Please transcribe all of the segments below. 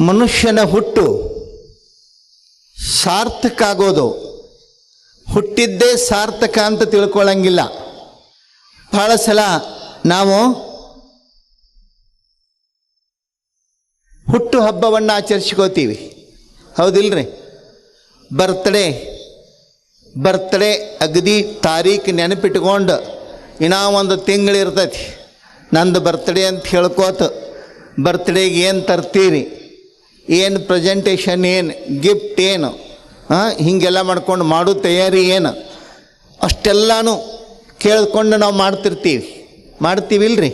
ಮನುಷ್ಯನ ಹುಟ್ಟು ಸಾರ್ಥಕ ಆಗೋದು. ಹುಟ್ಟಿದ್ದೇ ಸಾರ್ಥಕ ಅಂತ ತಿಳ್ಕೊಳ್ಳಂಗಿಲ್ಲ ಭಾಳ ಸಲ ನಾವು ಹುಟ್ಟು ಹಬ್ಬವನ್ನು ಆಚರಿಸ್ಕೋತೀವಿ. ಹೌದಿಲ್ರಿ? ಬರ್ತ್ಡೇ ಬರ್ತ್ಡೇ ಅಗದಿ ತಾರೀಖು ನೆನಪಿಟ್ಕೊಂಡು ಇನ್ನೂ ಒಂದು ತಿಂಗಳಿರ್ತೈತಿ. ನಂದು ಬರ್ತ್ಡೇ ಅಂತ ಹೇಳ್ಕೋತ ಬರ್ತ್ಡೇಗೆ ಏನು ತರ್ತೀರಿ? ಏನು ಪ್ರೆಸೆಂಟೇಷನ್ ಏನು ಗಿಫ್ಟ್ ಏನು ಹಾಂ ಹೀಗೆಲ್ಲ ಮಾಡ್ಕೊಂಡು ಮಾಡೋ ತಯಾರಿ ಏನು, ಅಷ್ಟೆಲ್ಲನೂ ಕೇಳಿಕೊಂಡು ನಾವು ಮಾಡ್ತಿರ್ತೀವಿ. ಮಾಡ್ತೀವಿ ಇಲ್ರಿ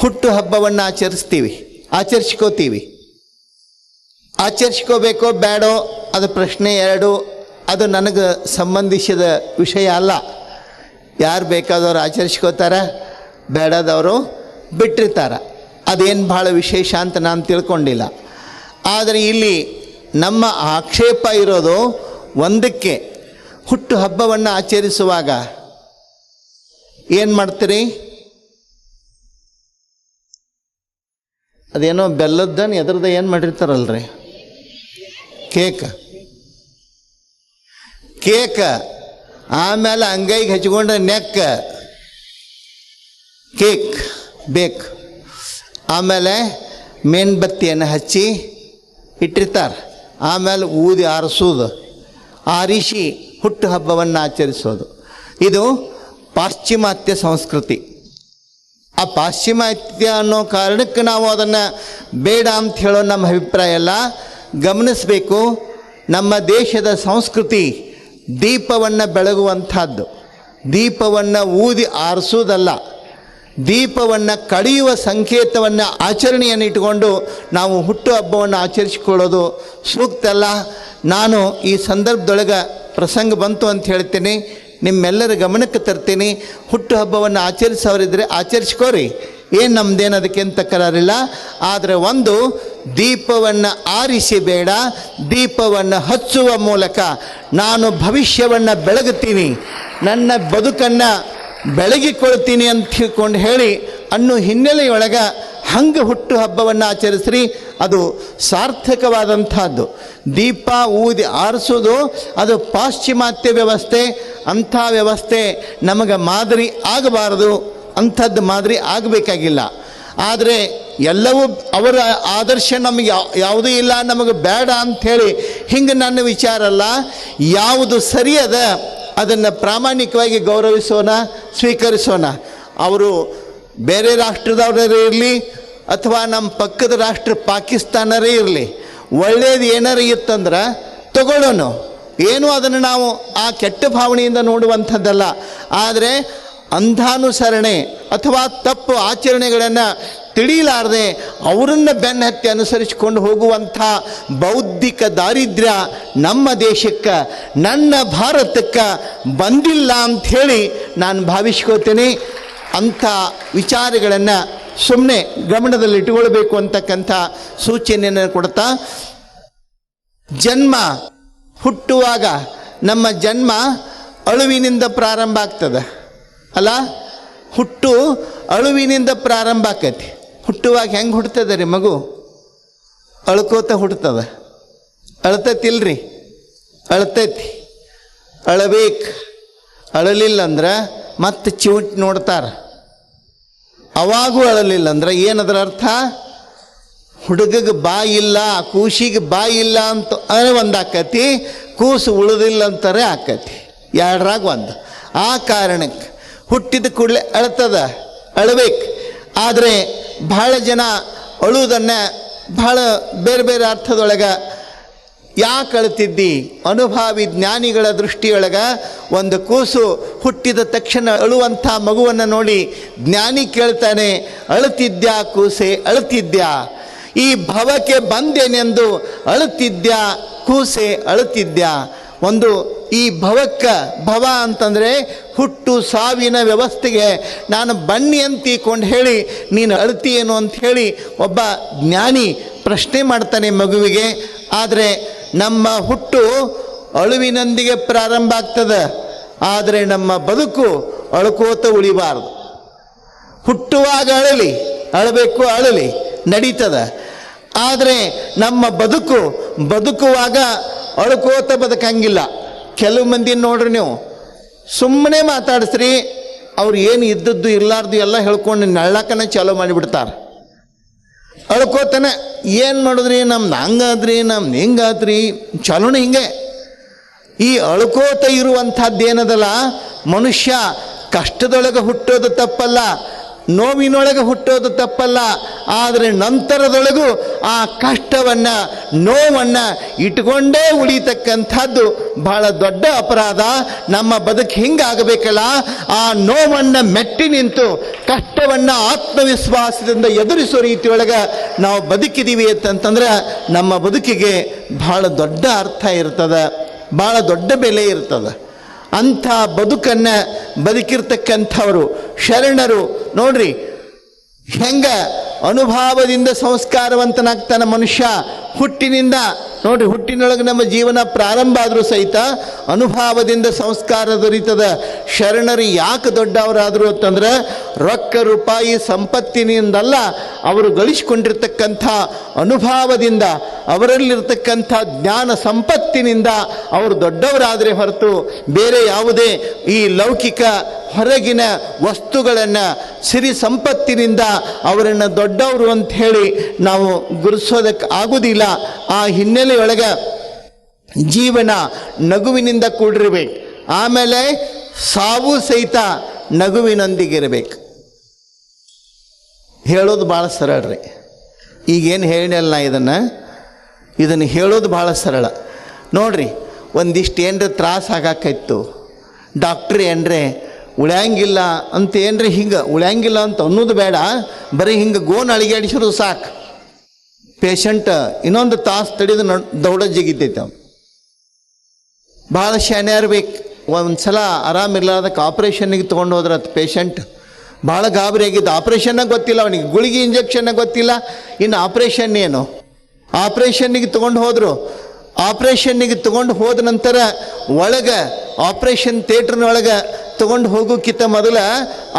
ಹುಟ್ಟು ಹಬ್ಬವನ್ನು ಆಚರಿಸ್ತೀವಿ, ಆಚರಿಸ್ಕೋತೀವಿ. ಆಚರಿಸ್ಕೋಬೇಕೋ ಬೇಡೋ ಅದು ಪ್ರಶ್ನೆ ಎರಡು, ಅದು ನನಗೆ ಸಂಬಂಧಿಸಿದ ವಿಷಯ ಅಲ್ಲ. ಯಾರು ಬೇಕಾದವ್ರು ಆಚರಿಸ್ಕೋತಾರ ಬೇಡದವರು ಬಿಟ್ಟಿರ್ತಾರ. ಅದೇನು ಭಾಳ ವಿಶೇಷ ಅಂತ ನಾನು ತಿಳ್ಕೊಂಡಿಲ್ಲ. ಆದರೆ ಇಲ್ಲಿ ನಮ್ಮ ಆಕ್ಷೇಪ ಇರೋದು ಒಂದಕ್ಕೆ ಹುಟ್ಟು ಹಬ್ಬವನ್ನು ಆಚರಿಸುವಾಗ ಏನು ಮಾಡ್ತೀರಿ? ಅದೇನೋ ಬೆಲ್ಲದ್ದನ್ನು ಎದ್ರದ ಏನು ಮಾಡಿರ್ತಾರಲ್ರಿ? ಕೇಕ್. ಕೇಕ್ ಆಮೇಲೆ ಅಂಗೈಗೆ ಹಚ್ಕೊಂಡ್ರೆ ನೆಕ್. ಕೇಕ್ ಬೇಕು. ಆಮೇಲೆ ಮೇಣಬತ್ತಿಯನ್ನು ಹಚ್ಚಿ ಇಟ್ಟಿರ್ತಾರೆ. ಆಮೇಲೆ ಊದಿ ಆರಿಸೋದು. ಆರಿಸಿ ಹುಟ್ಟು ಹಬ್ಬವನ್ನು ಆಚರಿಸೋದು ಇದು ಪಾಶ್ಚಿಮಾತ್ಯ ಸಂಸ್ಕೃತಿ. ಆ ಪಾಶ್ಚಿಮಾತ್ಯ ಅನ್ನೋ ಕಾರಣಕ್ಕೆ ನಾವು ಅದನ್ನು ಬೇಡ ಅಂತ ಹೇಳೋ ನಮ್ಮ ಅಭಿಪ್ರಾಯ ಎಲ್ಲ ಗಮನಿಸಬೇಕು, ನಮ್ಮ ದೇಶದ ಸಂಸ್ಕೃತಿ ದೀಪವನ್ನು ಬೆಳಗುವಂಥದ್ದು. ದೀಪವನ್ನು ಊದಿ ಆರಿಸೋದಲ್ಲ. ದೀಪವನ್ನು ಕಡಿಯುವ ಸಂಕೇತವನ್ನು ಆಚರಣೆಯನ್ನು ಇಟ್ಟುಕೊಂಡು ನಾವು ಹುಟ್ಟು ಹಬ್ಬವನ್ನು ಆಚರಿಸಿಕೊಳ್ಳೋದು ಸೂಕ್ತ ಅಲ್ಲ. ನಾನು ಈ ಸಂದರ್ಭದೊಳಗೆ ಪ್ರಸಂಗ ಬಂತು ಅಂತ ಹೇಳ್ತೀನಿ. ನಿಮ್ಮೆಲ್ಲರ ಗಮನಕ್ಕೆ ತರ್ತೀನಿ. ಹುಟ್ಟು ಹಬ್ಬವನ್ನು ಆಚರಿಸೋರಿದ್ದರೆ ಆಚರಿಸ್ಕೋರಿ. ಏನು ನಮ್ಮದೇನು ಅದಕ್ಕೇನು ತಕರಾರಿಲ್ಲ ಆದರೆ ಒಂದು, ದೀಪವನ್ನು ಆರಿಸಿ ಬೇಡ ದೀಪವನ್ನು ಹಚ್ಚುವ ಮೂಲಕ ನಾನು ಭವಿಷ್ಯವನ್ನು ಬೆಳಗುತ್ತೀನಿ. ನನ್ನ ಬದುಕನ್ನು ಬೆಳಗಿಕೊಳ್ತೀನಿ ಅಂತ ತಿಳ್ಕೊಂಡು ಹೇಳಿ ಅನ್ನು ಹಿನ್ನೆಲೆಯೊಳಗೆ ಹಂಗೆ ಹುಟ್ಟು ಹಬ್ಬವನ್ನು ಆಚರಿಸ್ರಿ. ಅದು ಸಾರ್ಥಕವಾದಂಥದ್ದು. ದೀಪ ಊದಿ ಆರಿಸೋದು, ಅದು ಪಾಶ್ಚಿಮಾತ್ಯ ವ್ಯವಸ್ಥೆ, ಅಂಥ ವ್ಯವಸ್ಥೆ ನಮಗೆ ಮಾದರಿ ಆಗಬಾರದು, ಅಂಥದ್ದು ಮಾದರಿ ಆಗಬೇಕಾಗಿಲ್ಲ. ಆದರೆ ಎಲ್ಲವೂ ಅವರ ಆದರ್ಶ ನಮಗೆ ಯಾವ ಯಾವುದೂ ಇಲ್ಲ, ನಮಗೆ ಬೇಡ ಅಂಥೇಳಿ ಹಿಂಗೆ ನನ್ನ ವಿಚಾರ ಅಲ್ಲ. ಯಾವುದು ಸರಿಯದ ಅದನ್ನು ಪ್ರಾಮಾಣಿಕವಾಗಿ ಗೌರವಿಸೋಣ. ಸ್ವೀಕರಿಸೋಣ. ಅವರು ಬೇರೆ ರಾಷ್ಟ್ರದವರೇ ಇರಲಿ ಅಥವಾ ನಮ್ಮ ಪಕ್ಕದ ರಾಷ್ಟ್ರ ಪಾಕಿಸ್ತಾನರೇ ಇರಲಿ, ಒಳ್ಳೇದು ಏನಾರು ಇತ್ತಂದ್ರೆ ತಗೊಳ್ಳೋಣ. ಏನು ಅದನ್ನು ನಾವು ಆ ಕೆಟ್ಟ ಭಾವನೆಯಿಂದ ನೋಡುವಂಥದ್ದಲ್ಲ. ಆದರೆ ಅಂಧಾನುಸರಣೆ ಅಥವಾ ತಪ್ಪು ಆಚರಣೆಗಳನ್ನು ತಿಳಿಲಾರದೆ ಅವರನ್ನು ಬೆನ್ನ ಹತ್ತಿ ಅನುಸರಿಸಿಕೊಂಡು ಹೋಗುವಂಥ ಬೌದ್ಧಿಕ ದಾರಿದ್ರ್ಯ ನಮ್ಮ ದೇಶಕ್ಕೆ, ನನ್ನ ಭಾರತಕ್ಕೆ ಬಂದಿಲ್ಲ ಅಂಥೇಳಿ ನಾನು ಭಾವಿಸ್ಕೋತೇನೆ ಅಂಥ ವಿಚಾರಗಳನ್ನು ಸುಮ್ಮನೆ ಗಮನದಲ್ಲಿಟ್ಟುಕೊಳ್ಬೇಕು ಅಂತಕ್ಕಂಥ ಸೂಚನೆಯನ್ನು ಕೊಡ್ತಾ, ಜನ್ಮ ಹುಟ್ಟುವಾಗ ನಮ್ಮ ಜನ್ಮ ಅಳುವಿನಿಂದ ಪ್ರಾರಂಭ ಆಗ್ತದೆ. ಅಲ್ಲ, ಹುಟ್ಟು ಅಳುವಿನಿಂದ ಪ್ರಾರಂಭ ಆಕೈತಿ. ಹುಟ್ಟುವಾಗ ಹೆಂಗೆ ಹುಡ್ತದೆ ರೀ ಮಗು? ಅಳ್ಕೋತ ಹುಡ್ತದ ಅಳ್ತೈತಿಲ್ರಿ? ಅಳ್ತೈತಿ. ಅಳಬೇಕು. ಅಳಲಿಲ್ಲ ಅಂದ್ರೆ ಮತ್ತೆ ಚಿವುಟ್ ನೋಡ್ತಾರೆ. ಅವಾಗೂ ಅಳಲಿಲ್ಲ ಅಂದ್ರೆ ಏನದ್ರ ಅರ್ಥ? ಹುಡುಗಗೆ ಬಾಯಿ ಇಲ್ಲ, ಕೂಸಿಗೆ ಬಾಯಿ ಇಲ್ಲ ಅಂತ ಒಂದು ಆಕತಿ, ಕೂಸು ಉಳಿದಿಲ್ಲ ಅಂತಾರೆ ಆಕತಿ. ಎರಡರಾಗ ಒಂದು. ಆ ಕಾರಣಕ್ಕೆ ಹುಟ್ಟಿದ ಕೂಡಲೇ ಅಳ್ತದ, ಅಳಬೇಕು. ಆದರೆ ಭಾಳ ಜನ ಅಳುವುದನ್ನು ಭಾಳ ಬೇರೆ ಬೇರೆ ಅರ್ಥದೊಳಗೆ ಯಾಕೆ ಅಳ್ತಿದ್ದಿ? ಅನುಭಾವಿ ಜ್ಞಾನಿಗಳ ದೃಷ್ಟಿಯೊಳಗೆ ಒಂದು ಕೂಸು ಹುಟ್ಟಿದ ತಕ್ಷಣ ಅಳುವಂಥ ಮಗುವನ್ನು ನೋಡಿ ಜ್ಞಾನಿ ಕೇಳ್ತಾನೆ ಅಳುತ್ತಿದ್ಯಾ ಕೂಸೆ? ಅಳುತ್ತಿದ್ಯಾ ಈ ಭವಕ್ಕೆ ಬಂದೇನೆಂದು ಅಳುತ್ತಿದ್ಯಾ ಕೂಸೆ? ಅಳುತ್ತಿದ್ಯಾ ಒಂದು ಈ ಭವಕ್ಕೆ ಭವ ಅಂತಂದರೆ ಹುಟ್ಟು ಸಾವಿನ ವ್ಯವಸ್ಥೆಗೆ ನಾನು ಬನ್ನಿ ಅಂತೀಕೊಂಡು ಹೇಳಿ, ನೀನು ಅಳ್ತೀಯೇನು ಅಂತ ಹೇಳಿ ಒಬ್ಬ ಜ್ಞಾನಿ ಪ್ರಶ್ನೆ ಮಾಡ್ತಾನೆ ಮಗುವಿಗೆ, ಆದರೆ ನಮ್ಮ ಹುಟ್ಟು ಅಳುವಿನೊಂದಿಗೆ ಪ್ರಾರಂಭ ಆಗ್ತದೆ, ಆದರೆ ನಮ್ಮ ಬದುಕು ಅಳ್ಕೋತ ಉಳಿಬಾರದು. ಹುಟ್ಟುವಾಗ ಅಳಲಿ, ಅಳಬೇಕು ಅಳಲಿ, ನಡೀತದ. ಆದರೆ ನಮ್ಮ ಬದುಕು, ಬದುಕುವಾಗ ಅಳ್ಕೋತ ಬದುಕಂಗಿಲ್ಲ. ಕೆಲವು ಮಂದಿ ನೋಡ್ರಿ ನೀವು ಸುಮ್ಮನೆ ಮಾತಾಡಿಸ್ರಿ, ಅವ್ರು ಏನು ಇದ್ದದ್ದು ಇರ್ಲಾರ್ದು ಎಲ್ಲ ಹೇಳ್ಕೊಂಡು ನಳ್ಳಕನ ಚಾಲೂ ಮಾಡಿಬಿಡ್ತಾರೆ. ಅಳ್ಕೋತಾನೆ, ಏನು ಮಾಡಿದ್ರಿ ನಮ್ದು ಹಂಗಾದ್ರಿ ನಮ್ದು ಹಿಂಗಾದ್ರಿ, ಚಲೋಣ ಹಿಂಗೆ. ಈ ಅಳ್ಕೋತ ಇರುವಂಥದ್ದೇನದಲ್ಲ, ಮನುಷ್ಯ ಕಷ್ಟದೊಳಗೆ ಹುಟ್ಟೋದು ತಪ್ಪಲ್ಲ ನೋವಿನೊಳಗೆ ಹುಟ್ಟೋದು ತಪ್ಪಲ್ಲ, ಆದರೆ ನಂತರದೊಳಗೂ ಆ ಕಷ್ಟವನ್ನು, ನೋವನ್ನು ಇಟ್ಕೊಂಡೇ ಉಳಿತಕ್ಕಂಥದ್ದು ಬಹಳ ದೊಡ್ಡ ಅಪರಾಧ. ನಮ್ಮ ಬದುಕು ಹಿಂಗಾಗಬೇಕಲ್ಲ? ಆ ನೋವನ್ನು ಮೆಟ್ಟಿ ನಿಂತು ಕಷ್ಟವನ್ನು ಆತ್ಮವಿಶ್ವಾಸದಿಂದ ಎದುರಿಸೋ ರೀತಿಯೊಳಗೆ ನಾವು ಬದುಕಿದ್ದೀವಿ ಅಂತಂತಂದ್ರೆ ನಮ್ಮ ಬದುಕಿಗೆ ಬಹಳ ದೊಡ್ಡ ಅರ್ಥ ಇರ್ತದೆ ಭಾಳ ದೊಡ್ಡ ಬೆಲೆ ಇರ್ತದೆ. ಅಂಥ ಬದುಕನ್ನು ಬದುಕಿರ್ತಕ್ಕಂಥವರು, ಶರಣರು, ನೋಡ್ರಿ, ಹೆಂಗ ಅನುಭಾವದಿಂದ ಸಂಸ್ಕಾರವಂತನಾಗ್ತಾನೆ ಮನುಷ್ಯ, ಹುಟ್ಟಿನಿಂದ, ನೋಡ್ರಿ, ಹುಟ್ಟಿನೊಳಗೆ ನಮ್ಮ ಜೀವನ ಪ್ರಾರಂಭ ಆದರೂ ಸಹಿತ ಅನುಭಾವದಿಂದ ಸಂಸ್ಕಾರ ದೊರೀತದ ಶರಣರು ಯಾಕೆ ದೊಡ್ಡವರಾದರು ಅಂತಂದ್ರೆ ರೊಕ್ಕ ರೂಪಾಯಿ ಸಂಪತ್ತಿನಿಂದಲ್ಲ ಅವರು ಗಳಿಸಿಕೊಂಡಿರ್ತಕ್ಕಂಥ ಅನುಭಾವದಿಂದ, ಅವರಲ್ಲಿರ್ತಕ್ಕಂಥ ಜ್ಞಾನ ಸಂಪತ್ತಿನಿಂದ ಅವರು ದೊಡ್ಡವರಾದರೆ ಹೊರತು ಬೇರೆ ಯಾವುದೇ ಈ ಲೌಕಿಕ ಹೊರಗಿನ ವಸ್ತುಗಳನ್ನು, ಸಿರಿ ಸಂಪತ್ತಿನಿಂದ ಅವರನ್ನು ದೊಡ್ಡವರು ಅಂತ ಹೇಳಿ ನಾವು ಗುರುಸೋದಕ್ಕೆ ಆಗುವುದಿಲ್ಲ ಆ ಹಿನ್ನೆಲೆಯೊಳಗೆ ಜೀವನ ನಗುವಿನಿಂದ ಕೂಡಿರಬೇಕು. ಆಮೇಲೆ ಸಾವು ಸಹಿತ ನಗುವಿನೊಂದಿಗಿರಬೇಕು. ಹೇಳೋದು ಭಾಳ ಸರಳ ರೀ. ಈಗೇನು ಹೇಳಿನಲ್ಲ ಇದನ್ನು? ಇದನ್ನು ಹೇಳೋದು ಭಾಳ ಸರಳ. ನೋಡಿರಿ, ಒಂದಿಷ್ಟು ಏನರ ತ್ರಾಸ ಆಗಾಕೈತು ಡಾಕ್ಟ್ರ್ ಏನ್ರೆ, ಉಳ್ಯಾಂಗಿಲ್ಲ ಅಂತ ಏನ್ರಿ ಹಿಂಗೆ, ಉಳ್ಯಾಂಗಿಲ್ಲ ಅಂತ ಅನ್ನೋದು ಬೇಡ. ಬರೀ ಹಿಂಗೆ ಗೋನ್ ಅಳಿಗಾಡಿಸಿದ್ರು ಸಾಕು. ಪೇಷಂಟ್ ಇನ್ನೊಂದು ತಾಸು ತಡಿದು ದೌಡ ಜಿಗಿತೈತೆ ಭಾಳ ಶಾನೆ ಇರ್ಬೇಕು. ಒಂದು ಸಲ ಆರಾಮಿರ್ಲಾರ್ದಕ್ಕೆ ಆಪ್ರೇಷನ್ನಿಗೆ ತೊಗೊಂಡು ಹೋದ್ರೆ ಅದು ಪೇಷಂಟ್ ಭಾಳ ಗಾಬರಿ ಆಗಿದ್ದು ಆಪ್ರೇಷನ್ನಾಗ ಗೊತ್ತಿಲ್ಲ, ಅವನಿಗೆ ಗುಳಿಗೆ ಇಂಜೆಕ್ಷನ್ನ ಗೊತ್ತಿಲ್ಲ. ಇನ್ನು ಆಪ್ರೇಷನ್ ಏನು? ಆಪ್ರೇಷನ್ನಿಗೆ ತೊಗೊಂಡು ಹೋದರು. ಆಪ್ರೇಷನ್ನಿಗೆ ತೊಗೊಂಡು ಹೋದ ನಂತರ ಒಳಗೆ ಆಪ್ರೇಷನ್ ಥಿಯೇಟ್ರ್ನೊಳಗೆ ತೊಗೊಂಡು ಹೋಗೋಕ್ಕಿಂತ ಮೊದಲು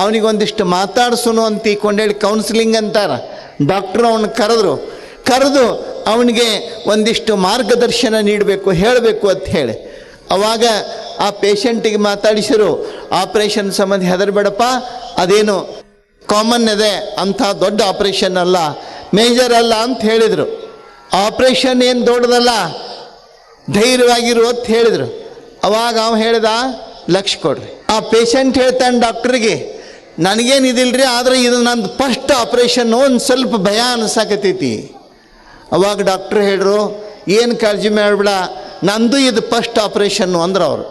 ಅವನಿಗೆ ಒಂದಿಷ್ಟು ಮಾತಾಡ್ಸೋನು ಅಂತ ಕೊಂಡೇಳಿ ಕೌನ್ಸಿಲಿಂಗ್ ಅಂತಾರೆ. ಡಾಕ್ಟ್ರು ಅವನು ಕರೆದ್ರು. ಕರೆದು ಅವನಿಗೆ ಒಂದಿಷ್ಟು ಮಾರ್ಗದರ್ಶನ ನೀಡಬೇಕು, ಹೇಳಬೇಕು ಅಂತ ಹೇಳಿ. ಅವಾಗ ಆ ಪೇಷಂಟಿಗೆ ಮಾತಾಡಿಸಿರು ಆಪ್ರೇಷನ್ ಸಂಬಂಧ ಹೆದರಬೇಡಪ್ಪ, ಅದೇನು ಕಾಮನ್ ಇದೆ, ಅಂಥ ದೊಡ್ಡ ಆಪ್ರೇಷನ್ ಅಲ್ಲ ಮೇಜರ್ ಅಲ್ಲ ಅಂತ ಹೇಳಿದರು. ಆಪ್ರೇಷನ್ ಏನು ದೊಡ್ಡದಲ್ಲ, ಧೈರ್ಯವಾಗಿರು ಅಂತ ಹೇಳಿದರು. ಅವಾಗ ಅವ ಹೇಳಿದ, ಲಕ್ಷ ಕೊಡ್ರಿ. ಆ ಪೇಷಂಟ್ ಹೇಳ್ತಾನೆ ಡಾಕ್ಟ್ರಿಗೆ ನನಗೇನು ರೀ ಆದರೆ ಇದು ನಂದು ಫಸ್ಟ್ ಆಪ್ರೇಷನ್ನು ಒಂದು ಸ್ವಲ್ಪ ಭಯ ಅನ್ಸಾಕತೈತಿ ಅವಾಗ ಡಾಕ್ಟ್ರ್ ಹೇಳ್ರು ಏನು ಕಾಳಜಿ ಮಾಡಬೇಡ, ನಂದು ಇದು ಫಸ್ಟ್ ಆಪ್ರೇಷನ್ನು ಅಂದ್ರೆ ಅವರು.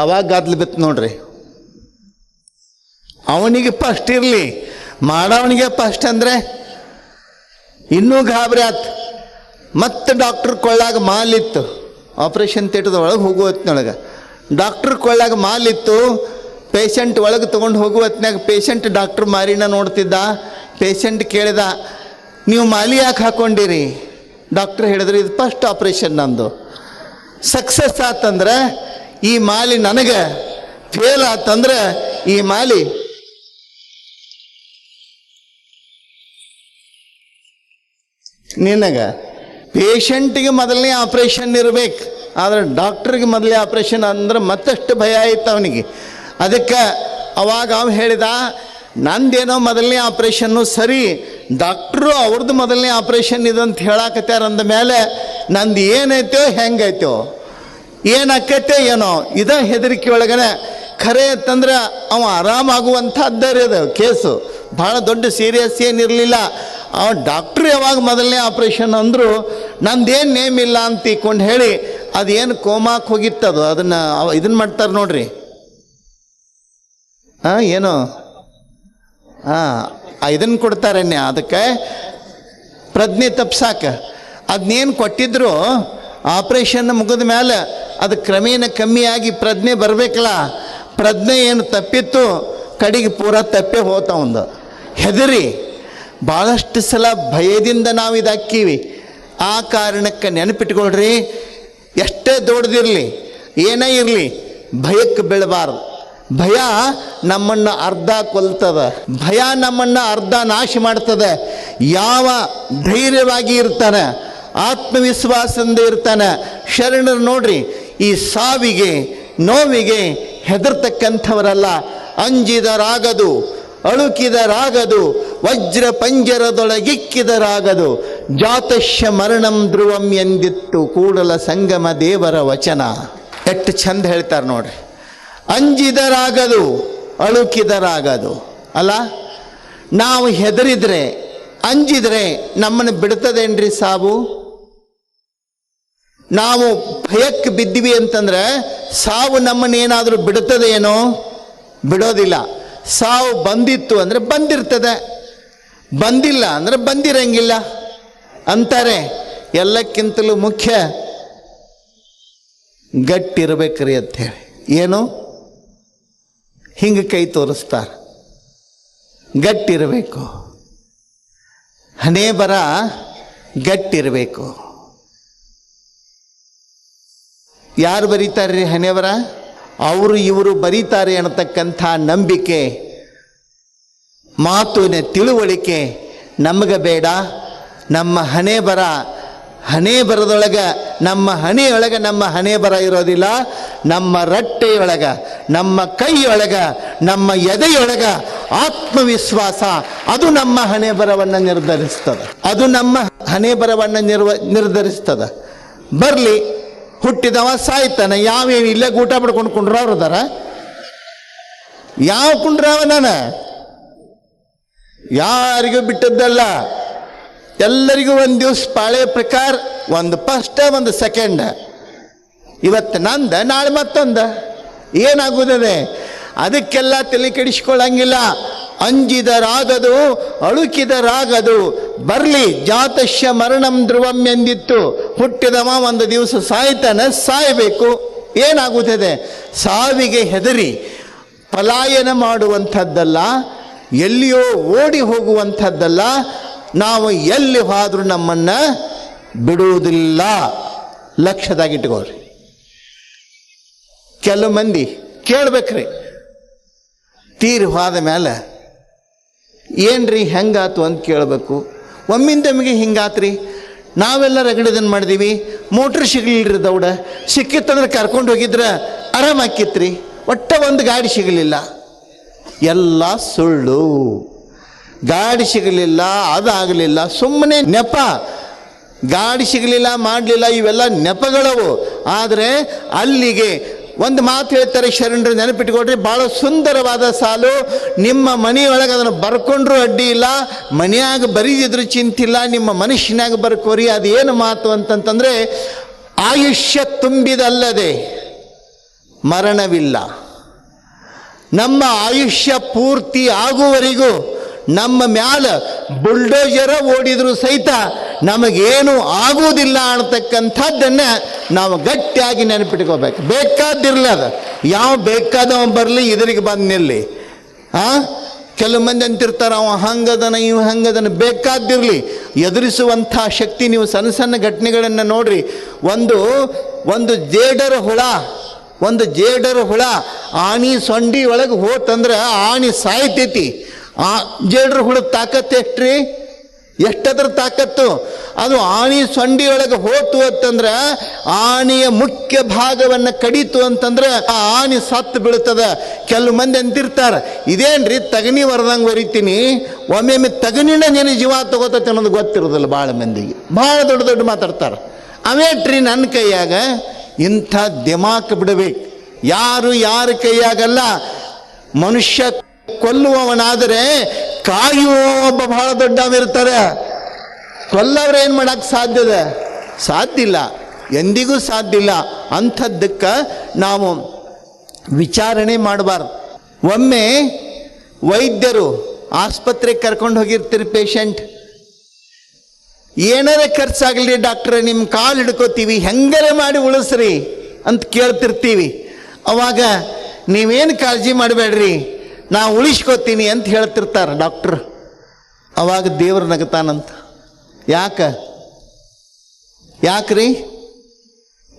ಅವಾಗ ಗದ್ಲು ಬಿತ್ತು ನೋಡ್ರಿ. ಅವನಿಗೆ ಫಸ್ಟ್ ಇರಲಿ. ಮಾಡವನಿಗೆ ಫಸ್ಟ್ ಅಂದರೆ ಇನ್ನೂ ಗಾಬರಿ ಆತು. ಮತ್ತೆ ಡಾಕ್ಟ್ರ್ ಕೊಳ್ಳಾಗ ಮಾಲಿತ್ತು ಆಪ್ರೇಷನ್ ಥಿಯೇಟರ್ ಒಳಗೆ ಹೋಗುವ ಹೊತ್ನೊಳಗೆ. ಡಾಕ್ಟ್ರ್ ಕೊಳ್ಳಾಗ ಮಾಲಿತ್ತು ಪೇಷಂಟ್ ಒಳಗೆ ತೊಗೊಂಡು ಹೋಗುವ ಹೊತ್ತಿನಾಗ ಪೇಷಂಟ್ ಡಾಕ್ಟ್ರ್ ಮಾರಿನ ನೋಡ್ತಿದ್ದ. ಪೇಷಂಟ್ ಕೇಳಿದ, ನೀವು ಮಾಲಿ ಯಾಕೆ ಹಾಕೊಂಡಿರಿ? ಡಾಕ್ಟ್ರ್ ಹೇಳಿದ್ರು, ಇದು ಫಸ್ಟ್ ಆಪ್ರೇಷನ್ ನಂದು. ಸಕ್ಸಸ್ ಆತಂದ್ರೆ ಈ ಮಾಲಿ ನನಗೆ ಫೇಲ್ ಆತಂದ್ರೆ ಈ ಮಾಲಿ ನಿನಗೆ ಪೇಷಂಟಿಗೆ ಮೊದಲನೇ ಆಪ್ರೇಷನ್ ಇರಬೇಕು. ಆದರೆ ಡಾಕ್ಟ್ರಿಗೆ ಮೊದಲೇ ಆಪ್ರೇಷನ್ ಅಂದ್ರೆ ಮತ್ತಷ್ಟು ಭಯ ಆಯ್ತು ಅವನಿಗೆ. ಅದಕ್ಕೆ ಅವಾಗ ಅವ ಹೇಳಿದ, ನಂದೇನೋ ಮೊದಲನೇ ಆಪ್ರೇಷನ್ನು ಸರಿ, ಡಾಕ್ಟ್ರು ಅವ್ರದ್ದು ಮೊದಲನೇ ಆಪ್ರೇಷನ್ ಇದು ಅಂತ ಹೇಳಾಕತ್ಯಾರ ಅಂದ ಮೇಲೆ, ನಂದು ಏನೈತೋ ಹೆಂಗೈತೋ ಏನಾಕೈತೆ ಏನೋ? ಇದ ಹೆದರಿಕೆ ಒಳಗನೆ ಖರೆ ಅಂತಂದ್ರೆ ಅವ ಆರಾಮಾಗುವಂಥದ್ದರಿ ಅದು ಕೇಸು. ಭಾಳ ದೊಡ್ಡ ಸೀರಿಯಸ್ ಏನಿರಲಿಲ್ಲ. ಅವ ಡಾಕ್ಟ್ರು ಯಾವಾಗ ಮೊದಲನೇ ಆಪ್ರೇಷನ್ ಅಂದರು, ನಂದೇನು ನೇಮ್ ಇಲ್ಲ ಅಂತ ಇಕ್ಕೊಂಡು ಹೇಳಿ, ಅದೇನು ಕೋಮಾಕ್ ಅದು? ಅದನ್ನು ಇದನ್ನು ಮಾಡ್ತಾರೆ ನೋಡ್ರಿ. ಹಾಂ ಏನು? ಹಾಂ ಇದನ್ನು ಕೊಡ್ತಾರೆ ಅದಕ್ಕೆ? ಪ್ರಜ್ಞೆ ತಪ್ಸಾಕ. ಅದನ್ನೇನು ಕೊಟ್ಟಿದ್ರು ಆಪ್ರೇಷನ್ ಮುಗಿದ ಮೇಲೆ ಅದು ಕ್ರಮೇಣ ಕಮ್ಮಿಯಾಗಿ ಪ್ರಜ್ಞೆ ಬರಬೇಕಲ್ಲ. ಪ್ರಜ್ಞೆ ಏನು ತಪ್ಪಿತ್ತು, ಕಡೆಗೆ ಪೂರ ತಪ್ಪೇ ಹೋತವಂದು ಹೆದರಿ ಭಾಳಷ್ಟು ಸಲ ಭಯದಿಂದ ನಾವು ಇದಾಕೀವಿ ಆ ಕಾರಣಕ್ಕೆ ನೆನಪಿಟ್ಕೊಳ್ರಿ, ಎಷ್ಟೇ ದೊಡ್ಡದಿರಲಿ, ಏನೇ ಇರಲಿ, ಭಯಕ್ಕೆ ಬೀಳಬಾರ್ದು. ಭಯ ನಮ್ಮನ್ನು ಅರ್ಧ ಕೊಲ್ತದ. ಭಯ ನಮ್ಮನ್ನು ಅರ್ಧ ನಾಶ ಮಾಡ್ತದೆ. ಯಾವ ಧೈರ್ಯವಾಗಿ ಇರ್ತಾನೆ ಆತ್ಮವಿಶ್ವಾಸದಿಂದ ಇರ್ತಾನೆ. ಶರಣರು ನೋಡ್ರಿ, ಈ ಸಾವಿಗೆ, ನೋವಿಗೆ ಹೆದರ್ತಕ್ಕಂಥವರಲ್ಲ. ಅಂಜಿದರಾಗದು ಅಳುಕಿದರಾಗದು ವಜ್ರ ಪಂಜರದೊಳಗಿಕ್ಕಿದರಾಗದು ಜಾತಶ್ಯ ಮರಣಂ ಧ್ರುವಂ ಎಂದಿತ್ತು ಕೂಡಲ ಸಂಗಮ ದೇವರ ವಚನ. ಎಷ್ಟು ಚಂದ ಹೇಳ್ತಾರೆ ನೋಡ್ರಿ. ಅಂಜಿದರಾಗದು ಅಳುಕಿದರಾಗದು ಅಲ್ಲ? ನಾವು ಹೆದರಿದ್ರೆ, ಅಂಜಿದ್ರೆ ನಮ್ಮನ್ನು ಬಿಡ್ತದೇನ್ರಿ ಸಾವು? ನಾವು ಭಯಕ್ಕೆ ಬಿದ್ದೀವಿ ಅಂತಂದ್ರೆ ಸಾವು ನಮ್ಮನ್ನೇನಾದರೂ ಬಿಡುತ್ತದೇನೋ ಬಿಡೋದಿಲ್ಲ. ಸಾವು ಬಂದಿತ್ತು ಅಂದರೆ ಬಂದಿರ್ತದೆ. ಬಂದಿಲ್ಲ ಅಂದರೆ ಬಂದಿರಂಗಿಲ್ಲ. ಅಂತಾರೆ. ಎಲ್ಲಕ್ಕಿಂತಲೂ ಮುಖ್ಯ ಗಟ್ಟಿರ್ಬೇಕ್ರಿ ಅಂಥೇಳಿ ಏನು? ಹಿಂಗೆ ಕೈ ತೋರಿಸ್ತಾರೆ. ಗಟ್ಟಿರಬೇಕು. ಹಣೆ ಬರ ಗಟ್ಟಿರಬೇಕು. ಯಾರು ಬರೀತಾರೆ ರೀ ಹನೆಯವರ? ಅವರು ಇವರು ಬರೀತಾರೆ ಅನ್ನತಕ್ಕಂಥ ನಂಬಿಕೆ ಮಾತಿನ ತಿಳುವಳಿಕೆ ನಮಗೆ ಬೇಡ. ನಮ್ಮ ಹಣೆ ಬರ, ಹಣೆ ಬರದೊಳಗೆ, ನಮ್ಮ ಹಣೆಯೊಳಗೆ ನಮ್ಮ ಹಣೆ ಬರ ಇರೋದಿಲ್ಲ. ನಮ್ಮ ರಟ್ಟೆಯೊಳಗೆ, ನಮ್ಮ ಕೈಯೊಳಗೆ, ನಮ್ಮ ಎದೆಯೊಳಗೆ ಆತ್ಮವಿಶ್ವಾಸ, ಅದು ನಮ್ಮ ಹಣೆ ಬರವನ್ನು ನಿರ್ಧರಿಸ್ತದೆ. ಅದು ನಮ್ಮ ಹಣೆ ಬರವನ್ನು ನಿರ್ವ, ನಿರ್ಧರಿಸ್ತದೆ. ಬರಲಿ. ಹುಟ್ಟಿದವ ಸಾಯ್ತಾನೆ. ಯಾವೇನು ಇಲ್ಲೇ ಊಟ ಪಡ್ಕೊಂಡು ಕುಂಡ್ರವ್ರು ಅದಾರ? ಯಾವ ಕುಂಡ್ರವ ನಾನು? ಯಾರಿಗೂ ಬಿಟ್ಟದ್ದಲ್ಲ. ಎಲ್ಲರಿಗೂ ಒಂದು ದಿವಸ ಪಾಳೆ ಪ್ರಕಾರ, ಒಂದು ಫಸ್ಟ್ ಒಂದು ಸೆಕೆಂಡ್ ಇವತ್ತು ನಂದ, ನಾಳೆ ಮತ್ತೊಂದ? ಏನಾಗುತ್ತದೆ ಅದಕ್ಕೆಲ್ಲ ತಲೆ ಕೆಡಿಸ್ಕೊಳ್ಳಂಗಿಲ್ಲ ಅಂಜಿದರಾಗದು, ಅಳುಕಿದರಾಗದು. ಬರಲಿ, ಜಾತಶ್ಯ ಮರಣಂ ಧ್ರುವಂ ಎಂದಿತ್ತು. ಹುಟ್ಟಿದವ ಒಂದು ದಿವಸ ಸಾಯ್ತಾನೆ, ಸಾಯಬೇಕು. ಏನಾಗುತ್ತದೆ? ಸಾವಿಗೆ ಹೆದರಿ, ಪಲಾಯನ ಮಾಡುವಂಥದ್ದಲ್ಲ, ಎಲ್ಲಿಯೋ ಓಡಿ ಹೋಗುವಂಥದ್ದಲ್ಲ, ನಾವು ಎಲ್ಲಿ ಹೋದರೂ ನಮ್ಮನ್ನು ಬಿಡುವುದಿಲ್ಲ. ಲಕ್ಷ್ಯದಾಗಿಟ್ಕೋರಿ ಕೆಲವು ಮಂದಿ ಕೇಳ್ಬೇಕ್ರಿ. ತೀರಿ ಹೋದ ಮೇಲೆ ಏನ್ರಿ ಹೆಂಗಾತು ಅಂತ ಕೇಳಬೇಕು. ಒಮ್ಮಿಂದ ನಮಗೆ ಹಿಂಗಾತ್ರಿ. ನಾವೆಲ್ಲ ರಗಡದನ್ನು ಮಾಡಿದೀವಿ. ಮೋಟ್ರ್ ಸಿಗಲಿಲ್ರಿ ದೌಡ. ಸಿಕ್ಕಿತ್ತಂದ್ರೆ ಕರ್ಕೊಂಡು ಹೋಗಿದ್ರೆ ಆರಾಮಾಕಿತ್ರಿ ಒಟ್ಟ ಒಂದು ಗಾಡಿ ಸಿಗಲಿಲ್ಲ. ಎಲ್ಲ ಸುಳ್ಳು. ಗಾಡಿ ಸಿಗಲಿಲ್ಲ, ಅದಾಗಲಿಲ್ಲ. ಸುಮ್ಮನೆ ನೆಪ. ಗಾಡಿ ಸಿಗಲಿಲ್ಲ, ಮಾಡಲಿಲ್ಲ, ಇವೆಲ್ಲ ನೆಪಗಳವು. ಆದರೆ ಅಲ್ಲಿಗೆ ಒಂದು ಮಾತು ಹೇಳ್ತಾರೆ ಶರಣರು ನೆನಪಿಟ್ಕೊಡ್ರಿ ಭಾಳ ಸುಂದರವಾದ ಸಾಲು. ನಿಮ್ಮ ಮನೆಯೊಳಗೆ ಅದನ್ನು ಬರ್ಕೊಂಡ್ರು ಅಡ್ಡಿ ಇಲ್ಲ, ಮನೆಯಾಗ ಬರೀದಿದ್ರು ಚಿಂತಿಲ್ಲ, ನಿಮ್ಮ ಮನುಷ್ಯನಾಗ ಬರ್ಕೋರಿ. ಅದೇನು ಮಾತು ಅಂತಂತಂದರೆ, ಆಯುಷ್ಯ ತುಂಬಿದಲ್ಲದೆ ಮರಣವಿಲ್ಲ. ನಮ್ಮ ಆಯುಷ್ಯ ಪೂರ್ತಿ ಆಗುವವರೆಗೂ ನಮ್ಮ ಮ್ಯಾಲ ಬುಲ್ಡೋಜರ ಓಡಿದ್ರು ಸಹಿತ ನಮಗೇನು ಆಗುವುದಿಲ್ಲ ಅನ್ನತಕ್ಕಂಥದ್ದನ್ನು ನಾವು ಗಟ್ಟಿಯಾಗಿ ನೆನಪಿಟ್ಕೋಬೇಕು. ಅದು. ಯಾವ ಬೇಕಾದವ ಬರಲಿ, ಇದರಿಗೆ ಬಂದು ನಿಲ್ಲಿ. ಆ? ಕೆಲವು ಮಂದಿ ಅಂತಿರ್ತಾರೆ, ಅವ ಹಂಗದನ, ಇವ ಹಂಗದನ. ಬೇಕಾದಿರಲಿ ಎದುರಿಸುವಂಥ ಶಕ್ತಿ ನೀವು ಸಣ್ಣ ಸಣ್ಣ ಘಟನೆಗಳನ್ನು ನೋಡ್ರಿ. ಒಂದು ಒಂದು ಜೇಡರ ಹುಳ, ಒಂದು ಜೇಡರ ಹುಳ, ಆಣಿ ಸೊಂಡಿ ಒಳಗೆ ಹೋತಂದ್ರೆ ಆಣಿ ಸಾಯ್ತೈತಿ. ಆ ಜೇಡ್ರ ಹುಳದ ತಾಕತ್ತು ಎಷ್ಟ್ರಿ? ಎಷ್ಟದ್ರ ತಾಕತ್ತು? ಅದು ಆಣಿ ಸೊಂಡಿಯೊಳಗೆ ಹೋತು ಅಂತಂದ್ರೆ ಆಣಿಯ ಮುಖ್ಯ ಭಾಗವನ್ನು ಕಡಿತು ಅಂತಂದ್ರೆ ಆ ಆಣಿ ಸತ್ತು ಬೀಳ್ತದ. ಕೆಲವು ಮಂದಿ ಅಂತಿರ್ತಾರೆ, ಇದೇನ್ರಿ ತಗಣಿ ಹೊರದಂಗೆ ಬರಿತೀನಿ ಒಮ್ಮೆಮ್ಮೆ ತಗಣಿನ ನೀನು ಜೀವ ತಗೋತೈತೆ ಅನ್ನೋದು ಗೊತ್ತಿರೋದಿಲ್ಲ ಭಾಳ ಮಂದಿಗೆ. ಭಾಳ ದೊಡ್ಡ ದೊಡ್ಡ ಮಾತಾಡ್ತಾರೆ. ಅವೇಟ್ರಿ ನನ್ನ ಕೈಯಾಗ? ಇಂಥ ದಿಮಾಕ್ ಬಿಡಬೇಕು. ಯಾರು ಯಾರ ಕೈಯಾಗಲ್ಲ? ಮನುಷ್ಯ ಕೊಲ್ಲುವವನಾದರೆ ಕಾಯುವ ಒಬ್ಬ ಬಹಳ ದೊಡ್ಡವನಿರ್ತಾರೆ ಕೊಲ್ಲವ್ರು ಏನು ಮಾಡೋಕ್ಕೆ ಸಾಧ್ಯದ ಸಾಧ್ಯ ಇಲ್ಲ. ಎಂದಿಗೂ ಸಾಧ್ಯ ಇಲ್ಲ. ಅಂಥದ್ದಕ್ಕೆ ನಾವು ವಿಚಾರಣೆ ಮಾಡಬಾರ್ದು. ಒಮ್ಮೆ ವೈದ್ಯರು ಆಸ್ಪತ್ರೆಗೆ ಕರ್ಕೊಂಡು ಹೋಗಿರ್ತೀರಿ ಪೇಷಂಟ್ ಏನಾರ ಖರ್ಚಾಗಲಿ ಡಾಕ್ಟ್ರೆ ನಿಮ್ಮ ಕಾಲು ಹಿಡ್ಕೋತೀವಿ, ಹೆಂಗಾರ ಮಾಡಿ ಉಳಿಸ್ರಿ ಅಂತ ಕೇಳ್ತಿರ್ತೀವಿ. ಅವಾಗ ನೀವೇನು ಕಾಳಜಿ ಮಾಡಬೇಡ್ರಿ? ನಾ ಉಳಿಸ್ಕೋತೀನಿ ಅಂತ ಹೇಳ್ತಿರ್ತಾರೆ ಡಾಕ್ಟ್ರ್. ಅವಾಗ ದೇವ್ರು ನಗತಾನಂತ. ಯಾಕ? ಯಾಕ್ರಿ?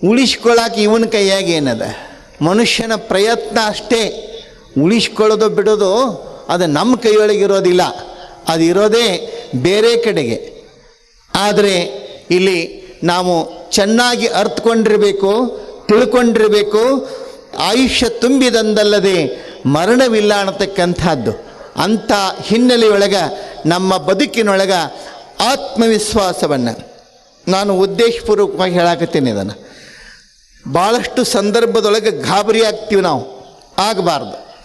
ಉಳಿಸ್ಕೊಳಕ್ಕೆ ಇವನ ಕೈಯಾಗಿ ಏನದ? ಮನುಷ್ಯನ ಪ್ರಯತ್ನ ಅಷ್ಟೇ. ಉಳಿಸ್ಕೊಳ್ಳೋದು ಬಿಡೋದು ಅದು ನಮ್ಮ ಕೈಯೊಳಗಿರೋದಿಲ್ಲ ಅದು ಇರೋದೇ ಬೇರೆ ಕಡೆಗೆ. ಆದರೆ ಇಲ್ಲಿ ನಾವು ಚೆನ್ನಾಗಿ ಅರ್ಥಕೊಂಡಿರಬೇಕು ತಿಳ್ಕೊಂಡಿರಬೇಕು, ಆಯುಷ್ಯ ತುಂಬಿದಂದಲ್ಲದೆ ಮರಣವಿಲ್ಲ ಅನ್ನತಕ್ಕಂಥದ್ದು ಅಂಥ ಹಿನ್ನೆಲೆಯೊಳಗೆ ನಮ್ಮ ಬದುಕಿನೊಳಗೆ ಆತ್ಮವಿಶ್ವಾಸವನ್ನು ನಾನು ಉದ್ದೇಶಪೂರ್ವಕವಾಗಿ ಹೇಳಾಕತ್ತೀನಿ ಇದನ್ನು. ಭಾಳಷ್ಟು ಸಂದರ್ಭದೊಳಗೆ ಗಾಬರಿ ಆಗ್ತೀವಿ ನಾವು. ಆಗಬಾರ್ದು.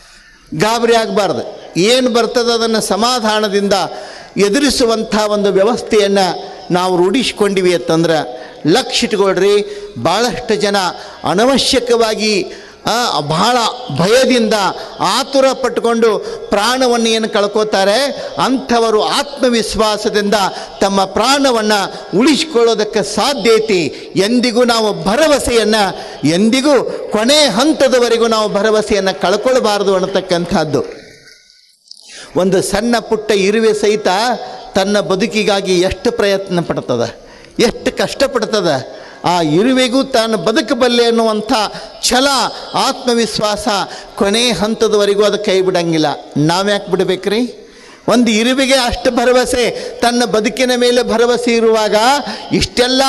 ಗಾಬರಿ ಆಗಬಾರ್ದು. ಏನು ಬರ್ತದೆ ಅದನ್ನು ಸಮಾಧಾನದಿಂದ ಎದುರಿಸುವಂಥ ಒಂದು ವ್ಯವಸ್ಥೆಯನ್ನು ನಾವು ರೂಢಿಸ್ಕೊಂಡಿವಿ ಅಂತಂದ್ರೆ ಲಕ್ಷ ಇಟ್ಕೊಳ್ರಿ ಭಾಳಷ್ಟು ಜನ ಅನವಶ್ಯಕವಾಗಿ ಬಹಳ ಭಯದಿಂದ ಆತುರ ಪಟ್ಟುಕೊಂಡು ಪ್ರಾಣವನ್ನು ಏನು ಕಳ್ಕೋತಾರೆ? ಅಂಥವರು ಆತ್ಮವಿಶ್ವಾಸದಿಂದ ತಮ್ಮ ಪ್ರಾಣವನ್ನು ಉಳಿಸ್ಕೊಳ್ಳೋದಕ್ಕೆ ಸಾಧ್ಯ ಐತಿ. ಎಂದಿಗೂ ನಾವು ಭರವಸೆಯನ್ನು, ಎಂದಿಗೂ ಕೊನೆ ಹಂತದವರೆಗೂ ನಾವು ಭರವಸೆಯನ್ನು ಕಳ್ಕೊಳ್ಬಾರ್ದು ಅನ್ನತಕ್ಕಂಥದ್ದು. ಒಂದು ಸಣ್ಣ ಪುಟ್ಟ ಇರುವೆ ಸಹಿತ ತನ್ನ ಬದುಕಿಗಾಗಿ ಎಷ್ಟು ಪ್ರಯತ್ನ ಪಡ್ತದೆ? ಎಷ್ಟು ಕಷ್ಟಪಡ್ತದೆ? ಆ ಇರುವೆಗೂ ತಾನು ಬದುಕಬಲ್ಲೆ ಅನ್ನುವಂಥ ಛಲ, ಆತ್ಮವಿಶ್ವಾಸ ಕೊನೆ ಹಂತದವರೆಗೂ ಅದು ಕೈ ಬಿಡಂಗಿಲ್ಲ. ನಾವ್ಯಾಕೆ ಬಿಡಬೇಕ್ರಿ? ಒಂದು ಇರುವೆಗೆ ಅಷ್ಟು ಭರವಸೆ, ತನ್ನ ಬದುಕಿನ ಮೇಲೆ ಭರವಸೆ ಇರುವಾಗ ಇಷ್ಟೆಲ್ಲ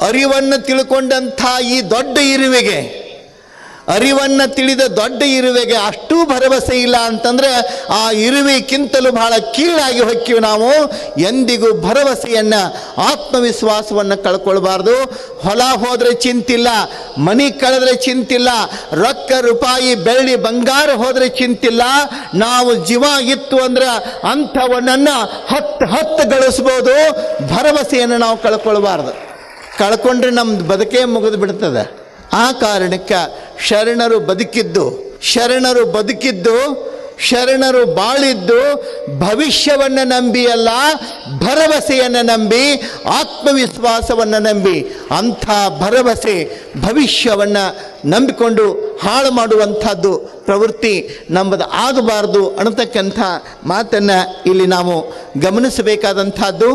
ಅರಿವನ್ನು ತಿಳ್ಕೊಂಡಂಥ ಈ ದೊಡ್ಡ ಇರುವೆಗೆ ಅರಿವನ್ನು ತಿಳಿದ ದೊಡ್ಡ ಇರುವೆಗೆ ಅಷ್ಟೂ ಭರವಸೆ ಇಲ್ಲ ಅಂತಂದ್ರೆ ಆ ಇರುವೆಗಿಂತಲೂ ಬಹಳ ಕೀಳಾಗಿ ಹೊಕ್ಕಿವಿ ನಾವು. ಎಂದಿಗೂ ಭರವಸೆಯನ್ನು, ಆತ್ಮವಿಶ್ವಾಸವನ್ನು ಕಳ್ಕೊಳ್ಬಾರ್ದು. ಹೊಲ ಹೋದರೆ ಚಿಂತಿಲ್ಲ, ಮನಿ ಕಳೆದ್ರೆ ಚಿಂತಿಲ್ಲ, ರೊಕ್ಕ, ರೂಪಾಯಿ, ಬೆಳ್ಳಿ, ಬಂಗಾರ ಹೋದರೆ ಚಿಂತಿಲ್ಲ. ನಾವು ಜೀವ ಇತ್ತು ಅಂದ್ರೆ ಅಂಥವನನ್ನು ಹತ್ತು ಹತ್ತು ಗಳಿಸ್ಬೋದು. ಭರವಸೆಯನ್ನು ನಾವು ಕಳ್ಕೊಳ್ಬಾರ್ದು. ಕಳ್ಕೊಂಡ್ರೆ ನಮ್ದು ಬದುಕೇ ಮುಗಿದು ಬಿಡ್ತದೆ ಆ ಕಾರಣಕ್ಕೆ ಶರಣರು ಬದುಕಿದ್ದು ಶರಣರು ಬದುಕಿದ್ದು, ಶರಣರು ಬಾಳಿದ್ದು, ಭವಿಷ್ಯವನ್ನು ನಂಬಿ ಅಲ್ಲ, ಭರವಸೆಯನ್ನು ನಂಬಿ, ಆತ್ಮವಿಶ್ವಾಸವನ್ನು ನಂಬಿ, ಅಂಥ ಭರವಸೆ ಭವಿಷ್ಯವನ್ನು ನಂಬಿಕೊಂಡು ಹಾಳು ಮಾಡುವಂಥದ್ದು ಪ್ರವೃತ್ತಿ ನಮ್ಮದು ಆಗಬಾರ್ದು ಅನ್ನತಕ್ಕಂಥ ಮಾತನ್ನು ಇಲ್ಲಿ ನಾವು ಗಮನಿಸಬೇಕಾದಂಥದ್ದು.